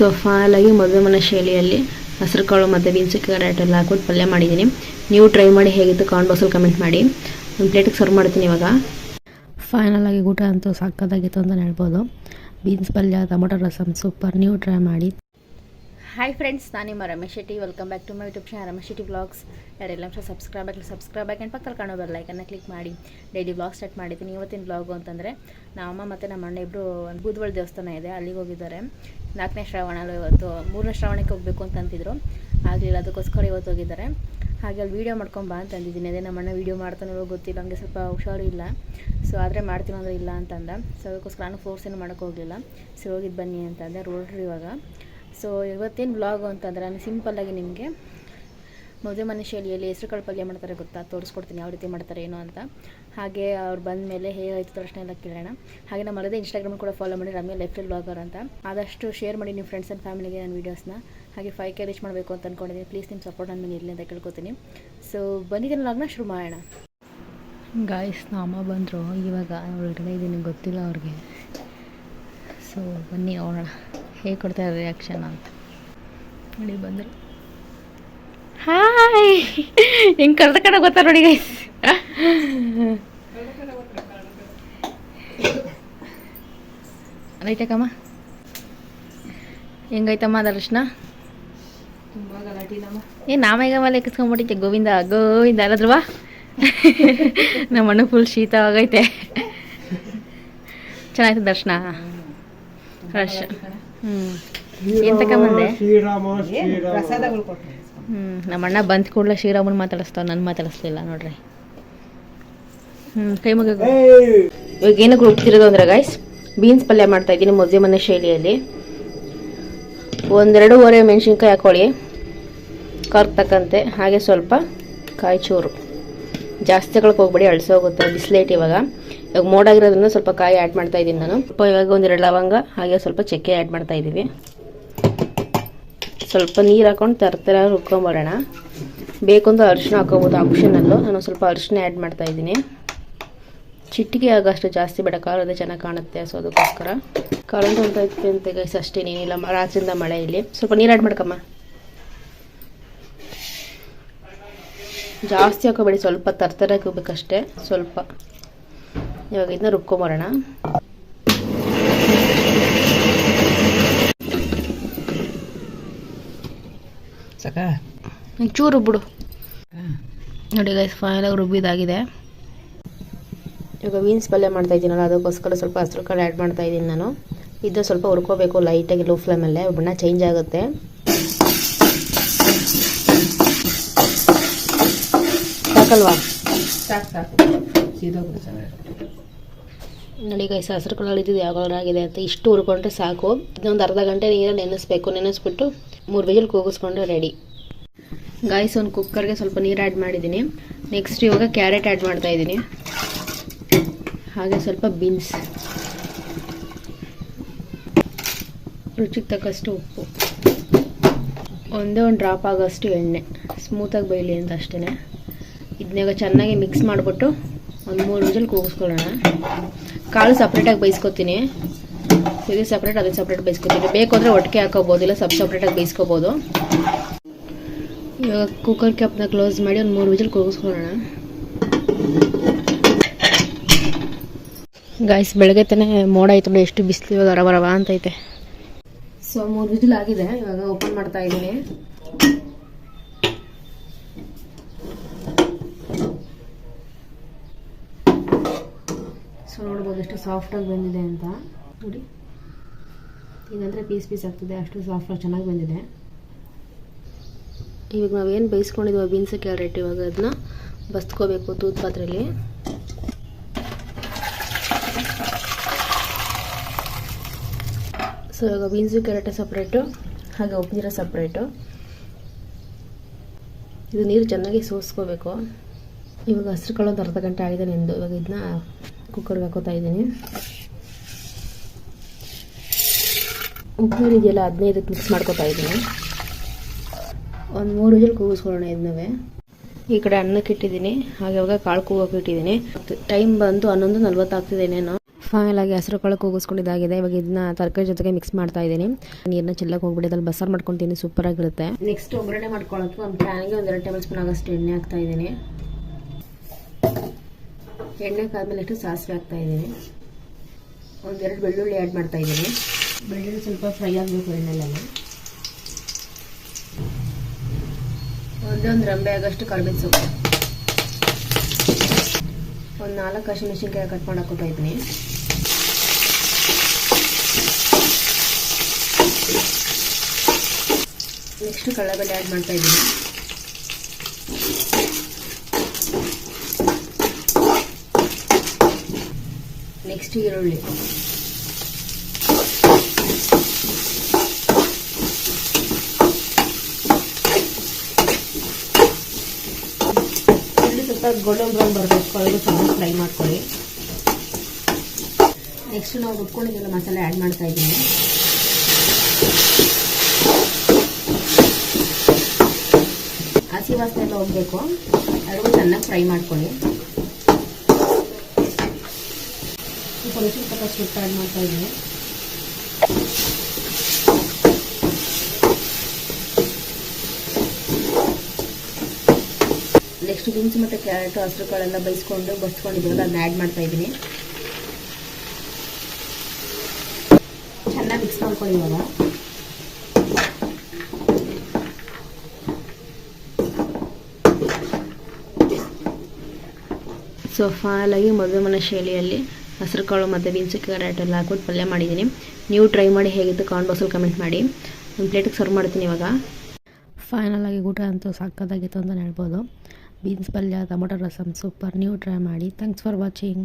So, ಫೈನಲಾಗಿ ಮದುವೆ ಮನೆ ಶೈಲಿಯಲ್ಲಿ ಹಸಿರು ಕಾಳು ಮತ್ತು ಬೀನ್ಸ್ ಕ್ಯಾರೆಟ್ ಎಲ್ಲ ಹಾಕ್ಬಿಟ್ಟು ಪಲ್ಯ ಮಾಡಿದ್ದೀನಿ. ನೀವು ಟ್ರೈ ಮಾಡಿ ಹೇಗಿತ್ತು ಕಾಮೆಂಟ್ ಬಾಕ್ಸಲ್ಲಿ ಕಮೆಂಟ್ ಮಾಡಿ. ಒಂದು ಪ್ಲೇಟಿಗೆ ಸರ್ವ್ ಮಾಡ್ತೀನಿ ಇವಾಗ. ಫೈನಲ್ ಆಗಿ ಊಟ ಅಂತೂ ಸಕ್ಕತ್ತಾಗಿತ್ತು ಅಂತಲೇ ಹೇಳ್ಬೋದು. ಬೀನ್ಸ್ ಪಲ್ಯ, ಟೊಮೊಟೊ ರಸಮ್ ಸೂಪರ್ ನೀವು ಟ್ರೈ ಮಾಡಿ. ಹಾಯ್ ಫ್ರೆಂಡ್ಸ್ ನಾನು ನಿಮ್ಮ Ramesh Shetty. Welcome back to my YouTube channel Ramesh Shetty blogs ಯಾರೆಲ್ಲ ಸಬ್ಸ್ಕ್ರೈಬ್ ಆಗಲಿ ಸಬ್ಸ್ಕ್ರೈಬ್ ಆಗಿ ಪಕ್ಕದಲ್ಲಿ ಕಾಣೋ ಬೆಲ್ ಲೈಕನ್ನು ಕ್ಲಿಕ್ ಮಾಡಿ. ಡೈಲಿ ಬ್ಲಾಗ್ ಸ್ಟಾರ್ಟ್ ಮಾಡಿದ್ದೀನಿ. ಇವತ್ತಿನ ಬ್ಲಾಗು ಅಂತಂದರೆ, ನಮ್ಮ ಅಮ್ಮ ಮತ್ತು ನಮ್ಮ ಅಣ್ಣ ಇಬ್ಬರು ಒಂದು ದೇವಸ್ಥಾನ ಇದೆ, ಅಲ್ಲಿಗೆ ಹೋಗಿದ್ದಾರೆ. ನಾಲ್ಕನೇ ಶ್ರಾವಣದಲ್ಲಿ ಇವತ್ತು, ಮೂರನೇ ಶ್ರಾವಣಕ್ಕೆ ಹೋಗಬೇಕು ಅಂತ ಅಂತಿದ್ರು. ಆಗಲಿಲ್ಲ, ಅದಕ್ಕೋಸ್ಕರ ಇವತ್ತು ಹೋಗಿದ್ದಾರೆ. ಹಾಗೆ ಅಲ್ಲಿ ವೀಡಿಯೋ ಮಾಡ್ಕೊಂಡು ಬಾ ಅಂತ ಅಂದಿದ್ದೀನಿ. ಅದೇ ನಮ್ಮ ಅಣ್ಣ ವೀಡಿಯೋ ಮಾಡ್ತಾನೋ ಗೊತ್ತಿಲ್ಲ, ನನಗೆ ಸ್ವಲ್ಪ ಹುಷಾರು ಇಲ್ಲ. ಸೊ ಆದರೆ ಮಾಡ್ತೀನಿ ಅಂದರೆ ಇಲ್ಲ ಅಂತಂದ. ಸೊ ಅದಕ್ಕೋಸ್ಕರ ನಾನು ಫೋರ್ಸ್ ಏನು ಮಾಡೋಕ್ಕೆ ಹೋಗಲಿಲ್ಲ. ಸೊ ಹೋಗಿದ್ದು ಬನ್ನಿ ಅಂತಂದೆ ರೋಡ್ರಿ ಇವಾಗ ಸೊ ಇವತ್ತೇನು ವ್ಲಾಗು ಅಂತಂದ್ರೆ ನಾನು ಸಿಂಪಲ್ಲಾಗಿ ನಿಮಗೆ ಮದುವೆ ಮನೆ ಶೈಲಿಯಲ್ಲಿ ಹೆಸರು ಕಾಳು ಪಲ್ಯ ಮಾಡ್ತಾರೆ ಗೊತ್ತಾ? ತೋರಿಸ್ಕೊಡ್ತೀನಿ ಯಾವ ರೀತಿ ಮಾಡ್ತಾರೆ, ಏನು ಅಂತ. ಹಾಗೆ ಅವ್ರು ಬಂದ ಮೇಲೆ ಆಯಿತು ಪ್ರಶ್ನೆ ಎಲ್ಲ ಕೇಳೋಣ. ಹಾಗೆ ನಮ್ಮ ಮರದೇ ಇನ್ಸ್ಟಾಗ್ರಾಮ್ ಕೂಡ ಫಾಲೋ ಮಾಡಿ, ರಮ್ಯ ಲೈಫ್ ಸ್ಟೈಲ್ ಬ್ಲಾಗರ್ ಅಂತ. ಆದಷ್ಟು ಶೇರ್ ಮಾಡಿ ನಿಮ್ಮ ಫ್ರೆಂಡ್ಸ್ ಆ್ಯಂಡ್ ಫ್ಯಾಮಿಲಿಗೆ ನನ್ನ ವೀಡಿಯೋಸ್ನ ಹಾಗೆ ಫೈವ್ ಕೆ ರೀಚ್ ಮಾಡಬೇಕು ಅಂತ ಅಂದ್ಕೊಂಡಿದ್ದೀನಿ ಪ್ಲೀಸ್ ನಿಮ್ಮ ಸಪೋರ್ಟ್ ನಾನು ಇರಲಿ ಅಂತ ಕೇಳ್ಕೊತೀನಿ. ಸೊ ಬಂದಿದ್ದೀನಿ ಲಾಗ್ನ ಶುರು ಮಾಡೋಣ. ಗಾಯ್ಸ್ ಅಮ್ಮ ಬಂದರು. ಇವಾಗ ಒಳಗಡೆ ಇದ್ದೀನಿ, ಗೊತ್ತಿಲ್ಲ ಅವ್ರಿಗೆ. ಸೊ ಬನ್ನಿ ನೋಡೋಣ ಹೇಗೆ ಕೊಡ್ತಾರೆ ರಿಯಾಕ್ಷನ್ ಅಂತ. ನೋಡಿ ಬಂದರು. ಹಾಯ್ ಹಿಂಗೆ ಕರೆದ ಕಡೆ ಗೊತ್ತಾ ನೋಡಿ ಗೈಸ್ ರೈತಕ್ಕಮ್ಮ ಹೆಂಗೈತಮ್ಮ ದರ್ಶನ? ಏ ನಾಮೀಗ ಮೇಲೆ ಕಿಸ್ಕೊಂಡ್ಬಿಟ್ಟಿದ್ದೆ ಗೋವಿಂದ ಗೋವಿಂದ ಅಲ್ಲದ್ರವಾ ನಮ್ಮ ಮಣ್ಣು ಫುಲ್ ಶೀತ ಆಗೈತೆ. ಚೆನ್ನಾಗಿತ್ತು ದರ್ಶನ. ರಶ್ ಏನು ತಗೊಂಬಂದೆ ಶ್ರೀರಾಮ ಶ್ರೀರಾಮ. ಹ್ಞೂ ನಮ್ಮ ಅಣ್ಣ ಬಂದ ಕೂಡಲೇ ಶ್ರೀರಾಮನ್ ಮಾತಾಡಿಸ್ತಾವ ನನ್ನ ಮಾತಾಡಿಸ್ಲಿಲ್ಲ ನೋಡ್ರಿ. ಹ್ಞೂ ಕೈ ಮುಗ ಏಯ್! ಇವಾಗ ಏನಕ್ಕೆ ರುಬ್ತಿರೋದು ಅಂದ್ರೆ ಗಾಯ್ಸ್ ಬೀನ್ಸ್ ಪಲ್ಯ ಮಾಡ್ತಾ ಇದ್ದೀನಿ ಮದುವೆ ಮನೆ ಶೈಲಿಯಲ್ಲಿ. ಒಂದೆರಡೂವರೆ ಮೆಣಸಿನ್ಕಾಯಿ ಹಾಕೊಳ್ಳಿ. ಕರ್ಕ್ ತಕ್ಕಂತೆ ಹಾಗೆ ಸ್ವಲ್ಪ ಕಾಯಿ ಚೂರು. ಜಾಸ್ತಿ ಹೋಗಬೇಡಿ ಹೋಗ್ಬೇಡಿ ಅಳಿಸೋಗುತ್ತೆ ಬಿಸ್ಲೇಟ್ ಇವಾಗ. ಇವಾಗ ಮೋಡಾಗಿರೋದ್ರಿಂದ ಸ್ವಲ್ಪ ಕಾಯಿ ಆ್ಯಡ್ ಮಾಡ್ತಾ ಇದ್ದೀನಿ ನಾನು. ಸ್ವಲ್ಪ ಇವಾಗ ಒಂದೆರಡು ಲವಂಗ, ಹಾಗೆ ಸ್ವಲ್ಪ ಚಕ್ಕೆ ಆ್ಯಡ್ ಮಾಡ್ತಾ ಇದ್ದೀವಿ. ಸ್ವಲ್ಪ ನೀರು ಹಾಕೊಂಡು ತರ್ತರ ರುಬ್ಕೊಂಬರೋಣ. ಬೇಕು ಅಂದ್ರೆ ಅರಿಶಿನ ಹಾಕೋಬೋದು ಆಪ್ಷನಲ್ಲೂ ನಾನು ಸ್ವಲ್ಪ ಅರಿಶಿನ ಆ್ಯಡ್ ಮಾಡ್ತಾ ಇದ್ದೀನಿ. ಚಿಟ್ಟಿಗೆ ಆಗಷ್ಟು ಜಾಸ್ತಿ ಬೇಡ. ಕಾಲದ ಚೆನ್ನಾಗಿ ಕಾಣುತ್ತೆ, ಸೊ ಅದಕ್ಕೋಸ್ಕರ. ಕರೆಂಟ್ ಹೊಂಟೈತೆ ಅಂತ ಗೈಸ್ ಅಷ್ಟೇನೇನಿಲ್ಲ ರಾತ್ರಿಯಿಂದ ಮಳೆ ಇಲ್ಲಿ. ಸ್ವಲ್ಪ ನೀರು ಆ್ಯಡ್ ಮಾಡ್ಕಮ್ಮ. ಜಾಸ್ತಿ ಹಾಕೋಬೇಡಿ ಸ್ವಲ್ಪ ತರ್ತರ ಹೋಗ್ಬೇಕಷ್ಟೇ, ಸ್ವಲ್ಪ. ಇವಾಗ ಇದನ್ನ ರುಬ್ಕೊಂಬರೋಣ. ಸಾಕ? ಚೂರು ರುಬ್ಬಿಡು. ನೋಡಿ ಗೈಸ್ ಫೈನಾಗಿ ರುಬ್ಬಿದಾಗಿದೆ. ಇವಾಗ ಬೀನ್ಸ್ ಪಲ್ಯ ಮಾಡ್ತಾ ಇದ್ದೀನಲ್ಲ ಅದಕ್ಕೋಸ್ಕರ ಸ್ವಲ್ಪ ಹಸಿರು ಕಾಳು ಆ್ಯಡ್ ಮಾಡ್ತಾ ಇದ್ದೀನಿ ನಾನು. ಇದು ಸ್ವಲ್ಪ ಹುರ್ಕೋಬೇಕು ಲೈಟಾಗಿ ಲೋ ಫ್ಲೇಮಲ್ಲೇ ಬಣ್ಣ ಚೇಂಜ್ ಆಗುತ್ತೆ. ಸಾಕಲ್ವಾ? ಸಾಕು ಸಾಕು. ಸೀದೋಗ್ಬಿಡು ಚೆನ್ನಾಗಿ. ನೋಡಿ ಗೈಸ್ ಹಸಿರು ಕಲರ್ ಇದ್ದಿದ್ದು ಯಾವ ಕಲರ್ ಆಗಿದೆ ಅಂತ ಇಷ್ಟು ಹುರ್ಕೊಂಡ್ರೆ ಸಾಕು. ಇದೊಂದು ಅರ್ಧ ಗಂಟೆ ನೀರಲ್ಲಿ ನೆನೆಸ್ಬೇಕು. ನೆನೆಸ್ಬಿಟ್ಟು ಮೂರು ವಿಜಲ್ ಕೂಗಿಸ್ಕೊಂಡ್ರೆ ರೆಡಿ ಗಾಯ್ಸ್ ಒಂದು ಕುಕ್ಕರ್ಗೆ ಸ್ವಲ್ಪ ನೀರು ಆ್ಯಡ್ ಮಾಡಿದ್ದೀನಿ. ನೆಕ್ಸ್ಟ್ ಇವಾಗ ಕ್ಯಾರೆಟ್ ಆ್ಯಡ್ ಮಾಡ್ತಾ ಇದ್ದೀನಿ. ಹಾಗೆ ಸ್ವಲ್ಪ ಬೀನ್ಸ್ ರುಚಿಗೆ ತಕ್ಕಷ್ಟು ಉಪ್ಪು. ಒಂದೇ ಒಂದು ಡ್ರಾಪ್ ಆಗೋಷ್ಟು ಎಣ್ಣೆ. ಸ್ಮೂತಾಗಿ ಬೇಯಲಿ ಅಂತ ಅಷ್ಟೇ ಇದನ್ನಾಗ ಚೆನ್ನಾಗಿ ಮಿಕ್ಸ್ ಮಾಡಿಬಿಟ್ಟು ಒಂದು ಮೂರು ವಿಜಲ್ ಕೂಗಿಸ್ಕೊಳ್ಳೋಣ. ಕಾಳು ಸಪ್ರೇಟಾಗಿ ಬೇಯಿಸ್ಕೊತೀನಿ. ಇದು ಸಪ್ರೇಟ್ ಅದು ಸಪ್ರೇಟ್ ಬೇಯಿಸ್ಕೊತೀನಿ. ಬೇಕು ಅಂದರೆ ಒಟ್ಟಿಗೆ ಹಾಕೋಬೋದು, ಇಲ್ಲ ಸಬ್ ಸಪ್ರೇಟಾಗಿ ಬೇಯಿಸ್ಕೊಬೋದು. ಇವಾಗ ಕುಕ್ಕರ್ ಕ್ಯಾಪ್ನ ಕ್ಲೋಸ್ ಮಾಡಿ ಒಂದು ಮೂರು ವಿಜಲ್ ಕೂಗಿಸ್ಕೊಳ್ಳೋಣ ಗಾಯ್ಸ್ ಬೆಳಗ್ಗೆ ತಾನೇ ಮೋಡ ಆಯ್ತು ನೋಡಿ, ಎಷ್ಟು ಬಿಸಿಲು, ಇವಾಗ ರವ ರವ ಅಂತೈತೆ. ಸೊ ಮೂರು ವಿಜಿಲ್ ಆಗಿದೆ, ಇವಾಗ ಓಪನ್ ಮಾಡ್ತಾ ಇದ್ದೀನಿ. ಸೊ ನೋಡ್ಬೋದು, ಎಷ್ಟು ಸಾಫ್ಟಾಗಿ ಬಂದಿದೆ ಅಂತ. ನೋಡಿ. ಈಗಂದರೆ ಪೀಸ್ ಪೀಸ್ ಆಗ್ತದೆ, ಅಷ್ಟು ಸಾಫ್ಟಾಗಿ ಚೆನ್ನಾಗಿ ಬಂದಿದೆ. ಇವಾಗ ನಾವೇನು ಬೇಯಿಸ್ಕೊಂಡಿದ್ದೀವಿ ಬೀನ್ಸ್ ಕ್ಯಾರೆಟ್ ಇವಾಗ ಅದನ್ನ ಬಸ್ಕೋಬೇಕು ತೂತ್ ಪಾತ್ರೆಯಲ್ಲಿ ಸೊ ಇವಾಗ ಬೀನ್ಸು ಕ್ಯಾರೆಟ್ ಸಪ್ರೇಟು ಹಾಗೆ ಉಪ್ಪು ಸಪ್ರೇಟು ಇದು ನೀರು ಚೆನ್ನಾಗಿ ಸೋಸ್ಕೋಬೇಕು. ಇವಾಗ ಹಸಿರು ಕಾಳು ಒಂದು ಅರ್ಧ ಗಂಟೆ ಆಗಿದೆ ನಿಂದು ಇವಾಗ ಇದನ್ನ ಕುಕ್ಕರ್ಗೆ ಹಾಕೋತಾ ಇದ್ದೀನಿ. ಉಪ್ಪು ನೀರು ಇದೆಯಲ್ಲ ಅದನ್ನೇ ಮಿಕ್ಸ್ ಮಾಡ್ಕೊತಾ ಇದ್ದೀನಿ. ಒಂದು ಮೂರು ವಿಷಲ್ ಕೂಗಿಸ್ಕೊಳ್ಳೋಣ ಇದನ್ನವೇ ಈ ಕಡೆ ಅನ್ನಕ್ಕೆ ಇಟ್ಟಿದ್ದೀನಿ. ಹಾಗೆ ಅವಾಗ ಕಾಳು ಕೂಗೋಕೆ ಇಟ್ಟಿದ್ದೀನಿ. ಟೈಮ್ ಬಂದು ಹನ್ನೊಂದು ನಲ್ವತ್ತು ಆಗ್ತಿದೆ ಇನ್ನೇನು. ಫೈನಲ್ ಆಗಿ ಹೆಸರು ಕಾಳು ಕೂಗಿಸ್ಕೊಂಡಿದ್ದಾಗಿದೆ. ಇವಾಗ ಇದನ್ನ ತರಕಾರಿ ಜೊತೆಗೆ ಮಿಕ್ಸ್ ಮಾಡ್ತಾ ಇದ್ದೀನಿ. ನೀರನ್ನ ಚೆಲ್ಲಕ್ಕೆ ಹೋಗ್ಬಿಡಿ, ಅದ್ರಲ್ಲಿ ಬಸಾರ್ ಮಾಡ್ಕೊತೀನಿ ಸೂಪರ್ ಆಗಿರುತ್ತೆ ನೆಕ್ಸ್ಟ್ ಒಗ್ಗರಣೆ ಮಾಡ್ಕೊಳ್ಳೋಕೆ ಒಂದು ಪ್ಯಾನ್ಗೆ ಒಂದೆರಡು ಟೇಬಲ್ ಸ್ಪೂನ್ ಆಗಷ್ಟು ಎಣ್ಣೆ ಹಾಕ್ತಾ ಇದ್ದೀನಿ. ಎಣ್ಣೆ ಕಾದ್ಮೇಲೆ ಇಟ್ಟು ಸಾಸಿವೆ ಹಾಕ್ತಾ ಇದ್ದೀನಿ. ಒಂದೆರಡು ಬೆಳ್ಳುಳ್ಳಿ ಆ್ಯಡ್ ಮಾಡ್ತಾ ಇದ್ದೀನಿ. ಬೆಳ್ಳುಳ್ಳಿ ಸ್ವಲ್ಪ ಫ್ರೈ ಆಗಬೇಕು ಎಣ್ಣೆಲೆಲ್ಲ. ಒಂದೊಂದು ಒಂದು ರಂಬೆ ಆಗೋಷ್ಟು ಕಡಿಮೆ ಸೊಪ್ಪು. ಒಂದು ನಾಲ್ಕು ಹಸಿಮೆಣಸಿನ್ಕಾಯಿ ಕಟ್ ಮಾಡಿ ಇದ್ದೀನಿ. ನೆಕ್ಸ್ಟ್ ಕಡಲೆಬೇಳೆ ಆ್ಯಡ್ ಮಾಡ್ತಾ ಇದ್ದೀನಿ. ನೆಕ್ಸ್ಟ್ ಈರುಳ್ಳಿ ಸ್ವಲ್ಪ ಗೋಲ್ಡನ್ ಬ್ರೌನ್ ಬರಬೇಕು ಅದನ್ನು ಚೆನ್ನಾಗಿ ಫ್ರೈ ಮಾಡ್ಕೊಳ್ಳಿ. ನೆಕ್ಸ್ಟ್ ನಾವು ರುಬ್ಕೊಂಡಿದ್ದೆಲ್ಲ ಮಸಾಲೆ ಆ್ಯಡ್ ಮಾಡ್ತಾ ಇದ್ದೀನಿ. ಹಸಿ ವಾಸನೆ ಎಲ್ಲ ಹೋಗಬೇಕು. ಅದನ್ನು ಚೆನ್ನಾಗಿ ಫ್ರೈ ಮಾಡ್ಕೊಳ್ಳಿ. ಸ್ವಲ್ಪ ಮಾಡ್ತಾ ಇದ್ದೀನಿ. ನೆಕ್ಸ್ಟ್ ಬೀನ್ಸ್ ಮತ್ತು ಕ್ಯಾರೆಟ್ ಹಸಿರು ಕಾಳೆಲ್ಲ ಬೈಸ್ಕೊಂಡು ಬಸ್ಕೊಂಡಿದ್ದೀವಲ್ಲ ಅದನ್ನ ಆ್ಯಡ್ ಮಾಡ್ತಾ ಇದ್ದೀನಿ. ಚೆನ್ನಾಗಿ ಮಿಕ್ಸ್ ಮಾಡ್ಕೊಳ್ಳಿ ಇವಾಗ. ಸೊ ಫೈನಲಾಗಿ ಮದುವೆ ಮನೆ ಶೈಲಿಯಲ್ಲಿ ಹಸಿರು ಕಾಳು ಮತ್ತು ಬೀನ್ಸ್ ಕ್ಯಾರೆಟ್ ಎಲ್ಲ ಹಾಕ್ಬಿಟ್ಟು ಪಲ್ಯ ಮಾಡಿದ್ದೀನಿ. ನೀವು ಟ್ರೈ ಮಾಡಿ ಹೇಗಿತ್ತು ಕಾಮೆಂಟ್ ಬಾಕ್ಸಲ್ಲಿ ಕಮೆಂಟ್ ಮಾಡಿ. ಒಂದು ಪ್ಲೇಟಿಗೆ ಸರ್ವ್ ಮಾಡ್ತೀನಿ ಇವಾಗ. ಫೈನಲ್ ಆಗಿ ಊಟ ಅಂತೂ ಸಾಕಾಗಿತ್ತು ಅಂತಲೇ ಹೇಳ್ಬೋದು. ಬೀನ್ಸ್ ಪಲ್ಯ, ಟೊಮೊಟೊ ರಸಮ್ ಸೂಪರ್ ನೀವು ಟ್ರೈ ಮಾಡಿ. Thanks for watching